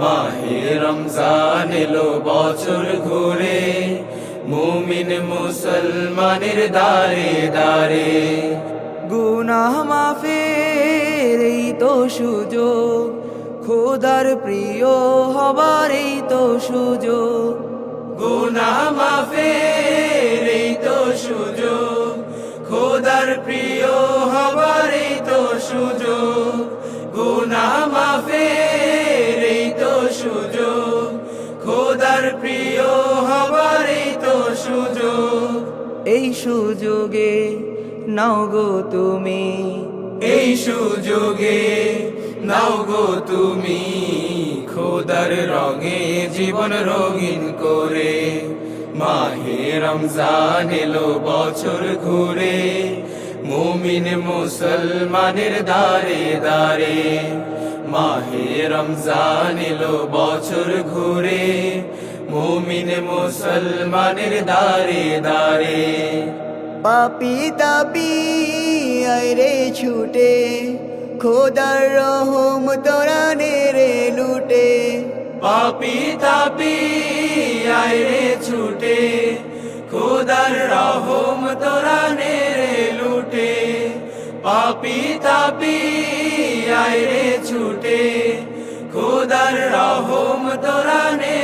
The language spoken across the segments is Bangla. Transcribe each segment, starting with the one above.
মাহে রমজান এলো বছর ঘুরে মুমিন মুসলমানের দারে দারে গুনাহ মাফের এই তো সুযোগ খোদার প্রিয় হবার এই তো সুযোগ। গুনাহ মাফের এই তো সুযোগ খোদার প্রিয় হবার এই তো সুযোগ। এই সুযোগে নাও গো তুমি। এই সুযোগে নাও গো তুমি। খোদার রঙে জীবন রঙিন করে, মাহে রমজান এলো বছর ঘুরে, মুমিন মুসলমানের দারে দারে মাহে রমজান এলো বছর ঘুরে মুমিন মুসলমানের দারে দারে। পাপি তাপি আইরে ছুটে খোদার রহম তোরা রে লুটে। পাপি তাপি আইরে ছুটে খোদার রহম তোরা নেরে লুটে। পাপি তাপি আইরে ছুটে খোদার রহম তোরা নেরে লুটে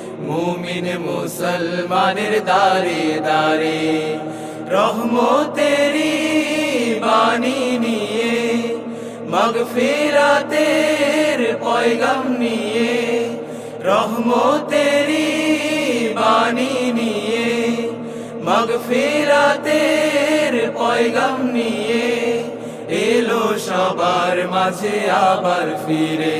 মুমিন মুসলমানের দারে দারে রহমতেরি বাণী নিয়ে, মগফিরাতের পয়গম নিয়ে রহমতেরি বাণী নিয়ে, মগফিরাতের পয়গম নিয়ে, এলো সবার মাঝে আবার ফিরে।